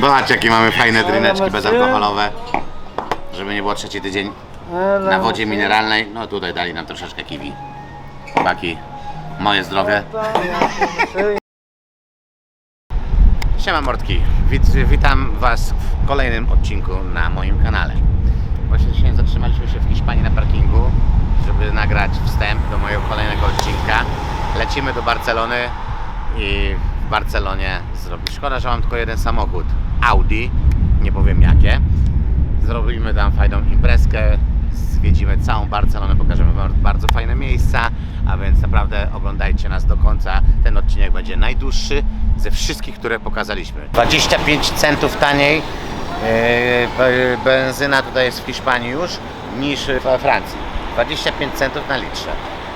Zobaczcie jakie mamy fajne drineczki bezalkoholowe. Żeby nie było trzeci tydzień na wodzie mineralnej. No tutaj dali nam troszeczkę kiwi. Chłopaki, moje zdrowie. Siema mordki, Wit, witam Was w kolejnym odcinku na moim kanale. Właśnie dzisiaj zatrzymaliśmy się w Hiszpanii na parkingu, żeby nagrać wstęp do mojego kolejnego odcinka. Lecimy do Barcelony i w Barcelonie zrobić. Szkoda, że mam tylko jeden samochód. Audi, nie powiem jakie. Zrobimy tam fajną imprezkę, zwiedzimy całą Barcelonę, pokażemy Wam bardzo fajne miejsca, a więc naprawdę oglądajcie nas do końca. Ten odcinek będzie najdłuższy ze wszystkich, które pokazaliśmy. 25 centów taniej yy, be- benzyna tutaj jest w Hiszpanii już niż we Francji. 25 centów na litrze,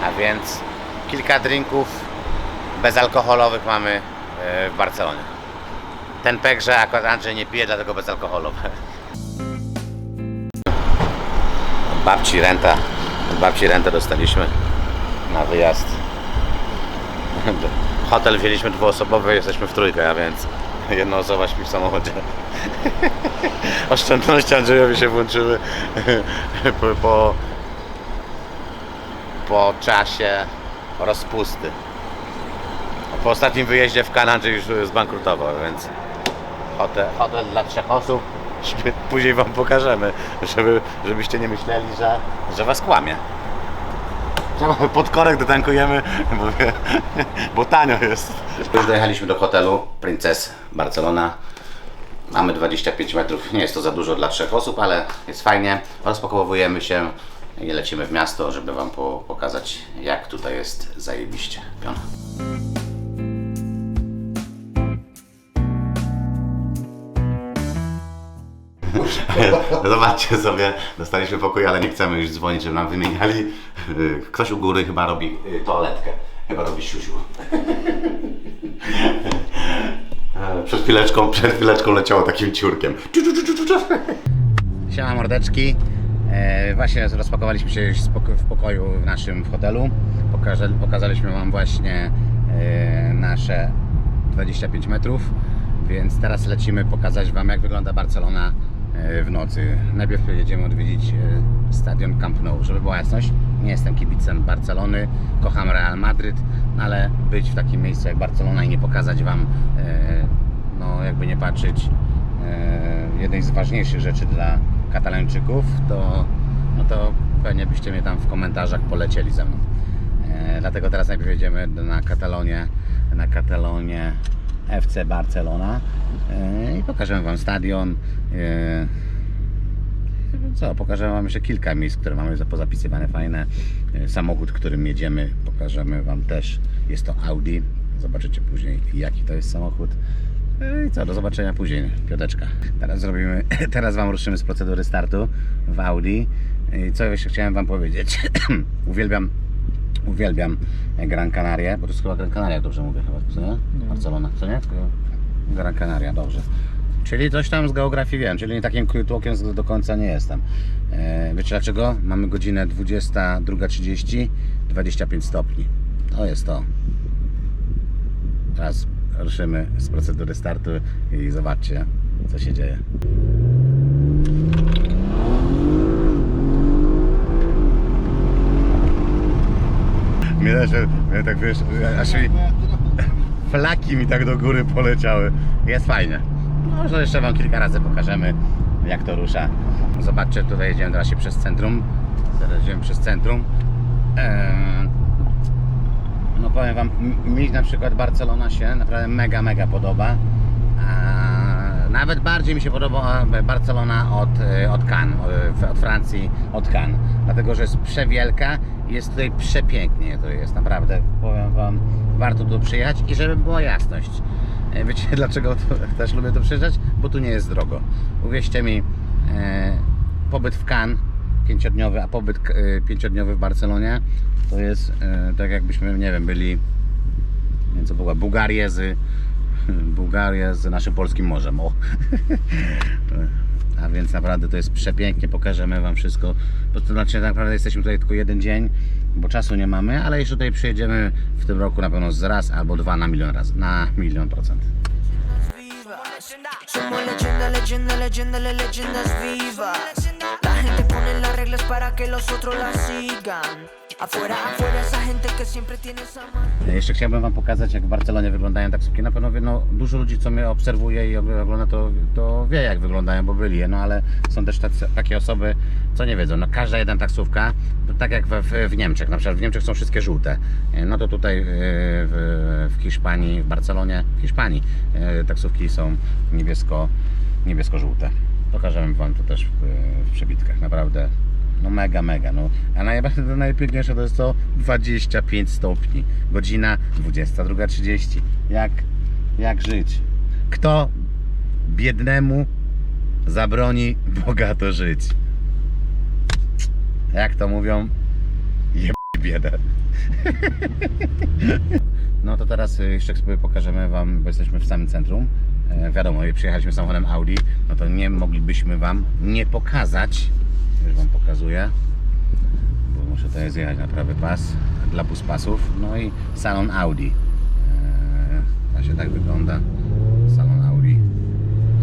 a więc kilka drinków bezalkoholowych mamy yy, w Barcelonie. Ten pek, że akurat Andrzej nie pije, dlatego bezalkoholowe. Od babci renta. Babci rentę dostaliśmy na wyjazd. Hotel wzięliśmy dwuosobowy, jesteśmy w trójkę, a więc jedna osoba śpi w samochodzie. Oszczędności Andrzejowi się włączyły po, po czasie rozpusty. Po ostatnim wyjeździe w Kanadzie już zbankrutował, więc hotel, hotel dla trzech osób. Później wam pokażemy, żeby, żebyście nie myśleli, że, że was kłamie. Pod korek dotankujemy, bo, bo tanio jest. Już dojechaliśmy do hotelu Princess Barcelona. Mamy 25 metrów. Nie jest to za dużo dla trzech osób, ale jest fajnie. Rozpakowujemy się i lecimy w miasto, żeby Wam po, pokazać, jak tutaj jest zajebiście. Piona. Zobaczcie sobie, dostaliśmy pokój, ale nie chcemy już dzwonić, żeby nam wymieniali. Y, Ktoś u góry chyba robi y, toaletkę. Chyba robi siusiu. Przed chwileczką, przed chwileczką leciało takim ciurkiem. Siema mordeczki. E, właśnie rozpakowaliśmy się w pokoju w naszym hotelu. Pokaże, pokazaliśmy Wam właśnie e, nasze 25 metrów. Więc teraz lecimy pokazać Wam jak wygląda Barcelona w nocy. Najpierw jedziemy odwiedzić e, stadion Camp Nou. Żeby była jasność, nie jestem kibicem Barcelony, kocham Real Madryt, no ale być w takim miejscu jak Barcelona i nie pokazać Wam, e, no jakby nie patrzeć, e, jednej z ważniejszych rzeczy dla Katalończyków, to, no to pewnie byście mnie tam w komentarzach polecieli ze mną. Dlatego teraz najpierw jedziemy na Katalonię, na Katalonię FC Barcelona e, i pokażemy Wam stadion. E, co, pokażę Wam jeszcze kilka miejsc, które mamy za- pozapisywane fajne. E, Samochód, którym jedziemy, pokażemy Wam też. Jest to Audi. Zobaczycie później, jaki to jest samochód. I co, do zobaczenia później, piąteczka. Teraz zrobimy, teraz Wam ruszymy z procedury startu w Audi. I co jeszcze chciałem Wam powiedzieć? Uwielbiam, uwielbiam Gran Canaria, bo to jest chyba Gran Canaria, dobrze mówię chyba, co nie? Barcelona, co nie? Tylko Gran Canaria, dobrze. Czyli coś tam z geografii wiem, czyli nie takim tłokiem do końca nie jestem. E, wiecie dlaczego? Mamy godzinę 22.30, 25 stopni. To jest to. Teraz ruszymy z procedury startu i zobaczcie, co się dzieje. Mnie tak wiesz, aż mi flaki mi tak do góry poleciały. Jest fajnie. Może jeszcze Wam kilka razy pokażemy, jak to rusza. Zobaczcie, tutaj jedziemy teraz się przez centrum. Teraz jedziemy przez centrum. Eee, no powiem Wam, mi na przykład Barcelona się naprawdę mega, mega podoba. A nawet bardziej mi się podoba Barcelona od, e, od Cannes, od- od Francji, od Cannes. Dlatego, że jest przewielka jest tutaj przepięknie. To jest naprawdę, powiem Wam, warto tu przyjechać i żeby była jasność. E, Wiecie dlaczego też lubię tu przyjeżdżać? Bo tu nie jest drogo. Uwierzcie mi, e, pobyt w Cannes pięciodniowy, a pobyt e, pięciodniowy w Barcelonie to jest e, tak jakbyśmy, nie wiem, byli nie co była, Bułgarię z Bułgarię z naszym polskim morzem. O. Więc naprawdę to jest przepięknie, pokażemy Wam wszystko. Bo to znaczy tak naprawdę jesteśmy tutaj tylko jeden dzień, bo czasu nie mamy, ale jeszcze tutaj przyjedziemy w tym roku na pewno z raz albo dwa na milion razy, na milion procent. Somos leyenda, leyenda, leyenda, leyendas vivas. La gente pone las reglas para que los otros las sigan. Afuera, afuera, esa gente que siempre tiene esa mano. Jeszcze chciałbym Wam pokazać, jak w Barcelonie wyglądają taksówki. Na pewno wie- no, dużo ludzi, co mnie obserwuje i ogląda, to, to wie, jak wyglądają, bo byli. No ale są też tacy, takie osoby, co nie wiedzą. No, każda jedna taksówka, tak jak w, w Niemczech, na przykład w Niemczech są wszystkie żółte. E, No to tutaj e, w, w Hiszpanii, w Barcelonie, w Hiszpanii e, taksówki są niebiesko, niebiesko-żółte. Pokażemy Wam to też w, w przebitkach. Naprawdę no mega, mega. No. A najbardziej to najpiękniejsze to jest to 25 stopni. Godzina 22.30. Jak, jak żyć? Kto biednemu zabroni bogato żyć? Jak to mówią? Jeb biedę. No to teraz y, jeszcze sobie pokażemy Wam, bo jesteśmy w samym centrum. E, wiadomo, przyjechaliśmy samochodem Audi, no to nie moglibyśmy Wam nie pokazać. Już Wam pokazuję, bo muszę tutaj zjechać na prawy pas dla buspasów. No i salon Audi. E, właśnie tak wygląda salon Audi.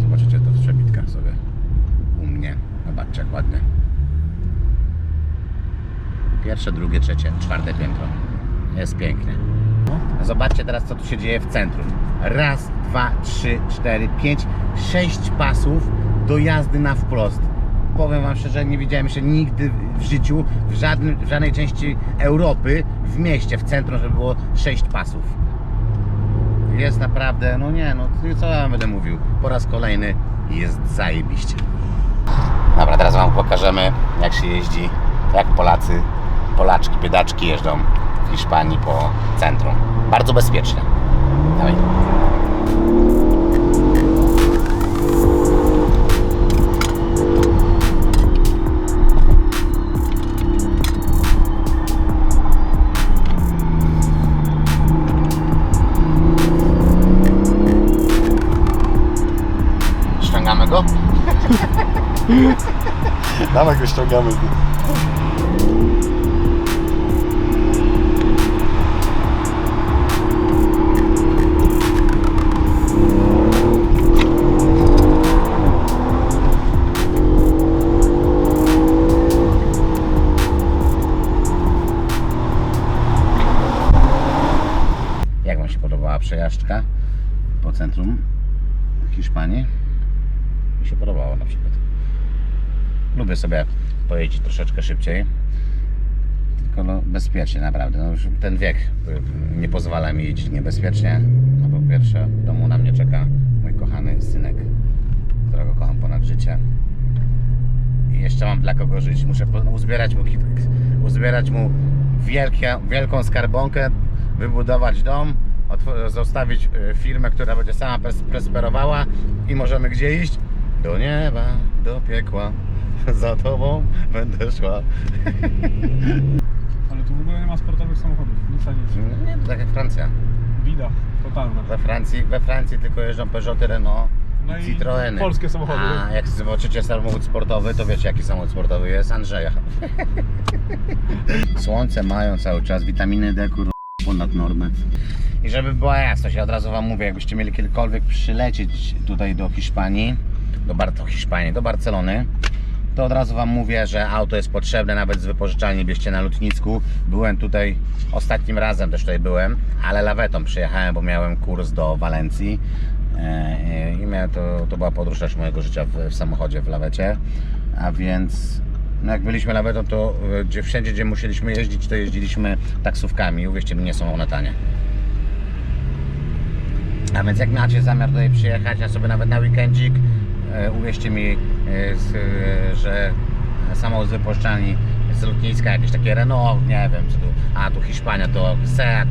Zobaczycie to w przebitkach sobie u mnie. Zobaczcie jak ładnie. Pierwsze, drugie, trzecie, czwarte piętro. Jest pięknie. Zobaczcie teraz, co tu się dzieje w centrum. Raz, dwa, trzy, cztery, pięć, sześć pasów do jazdy na wprost. Powiem Wam szczerze, nie widziałem jeszcze nigdy w życiu, w, w żadnej części Europy, w mieście, w centrum, żeby było sześć pasów. Jest naprawdę, no nie, no co ja będę mówił. Po raz kolejny jest zajebiście. Dobra, teraz Wam pokażemy, jak się jeździ, jak Polacy, Polaczki, biedaczki jeżdżą w Hiszpanii po centrum. Bardzo bezpiecznie. Dawaj. Dawaj go ściągamy. Jak Wam się podobała przejażdżka po centrum Hiszpanii? Na przykład. Lubię sobie pojeździć troszeczkę szybciej. Tylko no, bezpiecznie naprawdę. No, już ten wiek nie pozwala mi jeździć niebezpiecznie. No po pierwsze w domu na mnie czeka mój kochany synek, którego kocham ponad życie. I jeszcze mam dla kogo żyć. Muszę po- uzbierać mu, uzbierać mu wielkie, wielką skarbonkę, wybudować dom, zostawić y, firmę, która będzie sama prosperowała i możemy gdzie iść? Do nieba, do piekła. Za tobą będę szła. Ale tu w ogóle nie ma sportowych samochodów. Nic a nic. Nie, to tak jak Francja. Bida. Totalna. We Francji, we Francji tylko jeżdżą Peugeoty, Renault No i Citroeny. polskie samochody. A jak zobaczycie samochód sportowy, to wiecie jaki samochód sportowy jest? Andrzeja. Słońce mają cały czas, witaminy D kur... ponad normę. I żeby była jasność, ja od razu Wam mówię, jakbyście mieli kiedykolwiek przylecieć tutaj do Hiszpanii, do, Bar- do Hiszpanii, do Barcelony, to od razu Wam mówię, że auto jest potrzebne nawet z wypożyczalni, bierzcie na lotnisku. Byłem tutaj, ostatnim razem też tutaj byłem, ale lawetą przyjechałem, bo miałem kurs do Walencji. E, i to, to była podróż też mojego życia w, w samochodzie w lawecie, a więc no jak byliśmy lawetą, to e, gdzie, wszędzie gdzie musieliśmy jeździć, to jeździliśmy taksówkami, uwierzcie mi, nie są one tanie. A więc jak macie zamiar tutaj przyjechać, a sobie nawet na weekendzik, uwierzcie mi, e, e, że samochód wypuszczalni z lotniska, jakieś takie Renault, nie wiem, czy tu, a tu Hiszpania to Seat,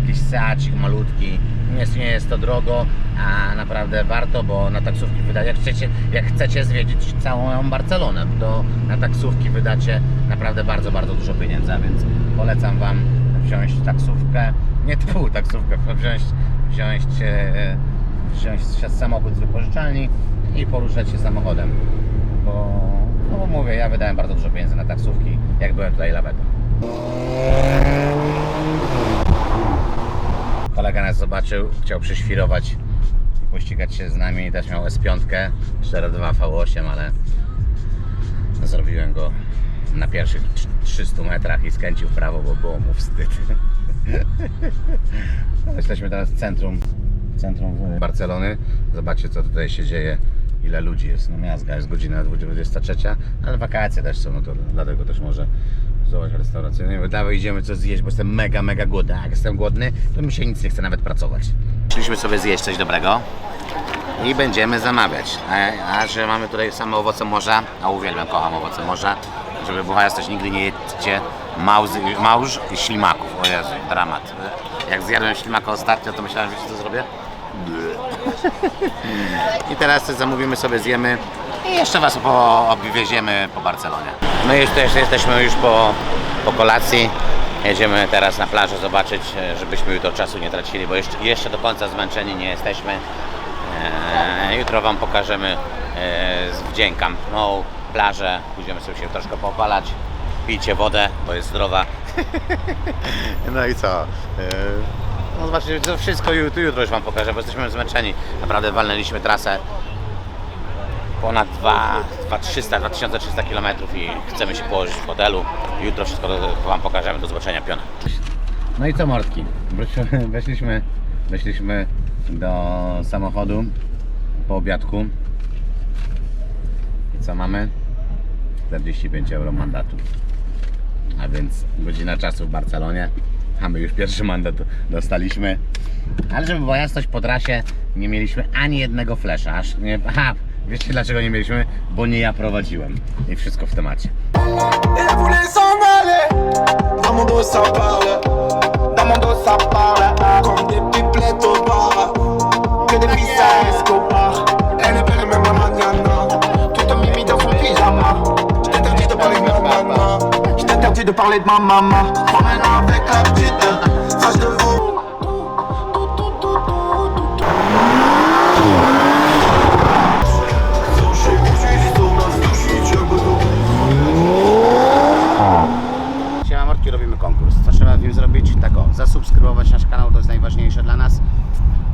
jakiś Seacik malutki, nie jest, nie jest to drogo, a naprawdę warto, bo na taksówki wydaje, jak chcecie, jak chcecie zwiedzić całą Barcelonę, to na taksówki wydacie naprawdę bardzo, bardzo dużo pieniędzy, więc polecam Wam wziąć taksówkę, nie typu taksówkę, wziąć, wziąć, e, wziąć samochód z wypożyczalni i poruszać się samochodem, bo, no bo mówię, ja wydałem bardzo dużo pieniędzy na taksówki, jak byłem tutaj lawetą. Kolega nas zobaczył, chciał przyświrować i pościgać się z nami, też miał S5 4.2 V8, ale zrobiłem go na pierwszych trz- 300 metrach i skręcił w prawo, bo było mu wstyd. Jesteśmy teraz w centrum, centrum Barcelony. Zobaczcie co tutaj się dzieje, ile ludzi jest. No miazga, jest godzina 23, ale wakacje też są, no to dlatego też może zobacz restauracyjny. Dawaj idziemy coś zjeść, bo jestem mega, mega głodny. Jak jestem głodny, to mi się nic nie chce nawet pracować. Szliśmy sobie zjeść coś dobrego i będziemy zamawiać. A, a że mamy tutaj same owoce morza, a uwielbiam, kocham owoce morza, żeby była jasność, nigdy nie jedzcie małzy, małż i ślimaków. O Jezu, dramat. Jak zjadłem ślimaka ostatnio, to myślałem, że co zrobię? I teraz zamówimy sobie, zjemy i jeszcze Was po, obwieziemy po Barcelonie. My już też jesteśmy już po, po kolacji. Jedziemy teraz na plażę zobaczyć, e, żebyśmy jutro czasu nie tracili, bo jeszcze, jeszcze do końca zmęczeni nie jesteśmy. Eee, jutro Wam pokażemy e, z wdziękam no, plażę. Pójdziemy sobie się troszkę popalać. Pijcie wodę, bo jest zdrowa. no i co? Eee, no zobaczcie, to wszystko jutro, jutro już Wam pokażę, bo jesteśmy zmęczeni. Naprawdę walnęliśmy trasę ponad 2, 2300, 2300 km i chcemy się położyć w hotelu. Jutro wszystko Wam pokażemy. Do zobaczenia, piona. No i co mordki? Wróci- Weszliśmy, weszliśmy do samochodu po obiadku. I co mamy? 45 euro mandatu. A więc godzina czasu w Barcelonie. A my już pierwszy mandat dostaliśmy. Ale żeby była jasność po trasie, nie mieliśmy ani jednego flesza. Aż nie, aha, wiecie dlaczego nie mieliśmy? Bo nie ja prowadziłem. I wszystko w temacie. Des pipelettes au T'interdis de parler de ma maman. Promène avec la petite. Fâche de vous. Robimy konkurs. Co trzeba w nim zrobić? Tak zasubskrybować nasz kanał, to jest najważniejsze dla nas.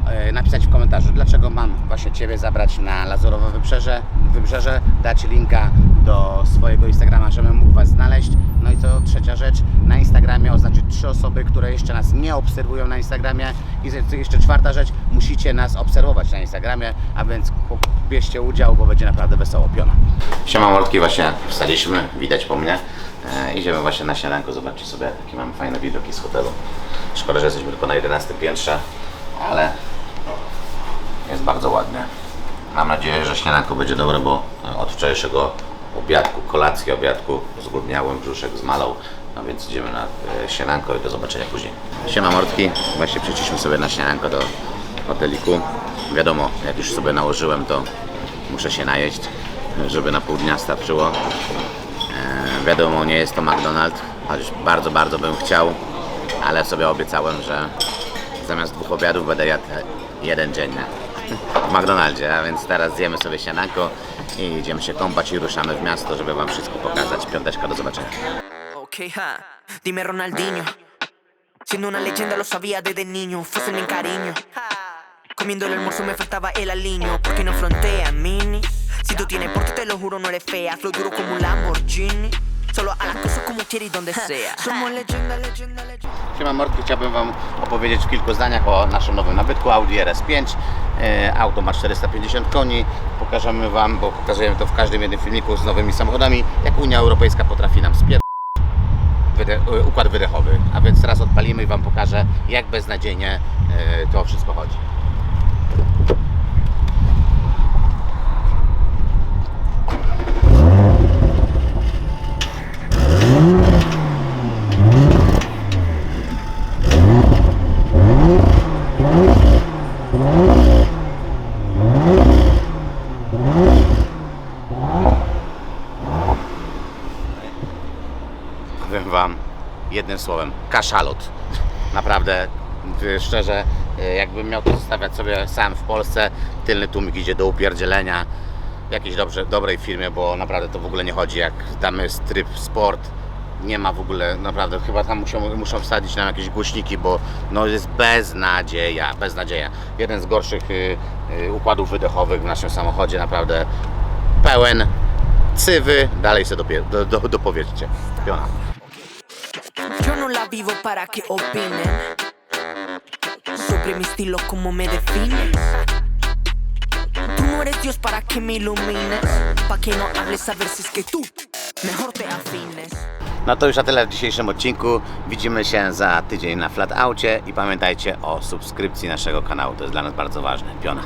E, Napisać w komentarzu, dlaczego mam właśnie Ciebie zabrać na Lazurowe Wybrzeże, Wybrzeże, dać linka do swojego Instagrama, żebym mógł znaleźć. No i co trzecia rzecz, na Instagramie oznaczyć trzy osoby, które jeszcze nas nie obserwują na Instagramie. I jeszcze czwarta rzecz, musicie nas obserwować na Instagramie, a więc bierzcie udział, bo będzie naprawdę wesoło piona. Siema Mortki, właśnie wstaliśmy, widać po mnie. E, idziemy właśnie na śniadanko, zobaczcie sobie jakie mamy fajne widoki z hotelu. Szkoda, że jesteśmy tylko na 11 piętrze, ale jest bardzo ładnie. Mam nadzieję, że śniadanko będzie dobre, bo od wczorajszego obiadku, kolacji obiadku zgłodniałem, brzuszek zmalał. No więc idziemy na e, śniadanko i do zobaczenia później. Siema Mortki, właśnie przyszliśmy sobie na śniadanko do hoteliku. Wiadomo, jak już sobie nałożyłem, to muszę się najeść, żeby na pół dnia starczyło. E, wiadomo, nie jest to McDonald's, choć bardzo, bardzo bym chciał, ale sobie obiecałem, że zamiast dwóch obiadów będę jadł jeden dziennie w McDonaldzie, a więc teraz zjemy sobie śniadanko i idziemy się kąpać i ruszamy w miasto, żeby Wam wszystko pokazać. Piąteczka, do zobaczenia. Ok, ha. Dime Ronaldinho. Siendo una leyenda lo sabía desde niño. Fuesen en cariño. Comiendo el almuerzo me faltaba el aliño. Porque no frontea, mini. Si tú tienes porte, te lo juro, no eres fea. Flow duro como un Lamborghini. Solo a las cosas como quieres y donde sea. Somos leyenda, leyenda, leyenda. Siema Mortki, chciałbym Wam opowiedzieć w kilku zdaniach o naszym nowym nabytku Audi RS5. E, Auto ma 450 koni. Pokażemy Wam, bo pokazujemy to w każdym jednym filmiku z nowymi samochodami, jak Unia Europejska potrafi nam spier... E, układ wydechowy. A więc teraz odpalimy i Wam pokażę, jak beznadziejnie e, to wszystko chodzi. powiem Wam jednym słowem, kaszalot. Naprawdę, szczerze, y, jakbym miał to zostawiać sobie sam w Polsce, tylny tłumik idzie do upierdzielenia w jakiejś dobrze, dobrej firmie, bo naprawdę to w ogóle nie chodzi, jak jest tryb sport, nie ma w ogóle, naprawdę, chyba tam muszą, muszą wsadzić nam jakieś głośniki, bo no jest beznadzieja, beznadzieja. Jeden z gorszych y, y, układów wydechowych w naszym samochodzie. Naprawdę pełen cywy. Dalej sobie do, do, dopowiedzcie. Vivo para que opinen sobre mi estilo como me defines. Tú no eres Dios para que me ilumines, pa que no hables a que tú mejor te afines. No to już na tyle w dzisiejszym odcinku. Widzimy się za tydzień na Flat Aucie i pamiętajcie o subskrypcji naszego kanału. To jest dla nas bardzo ważne. Piona.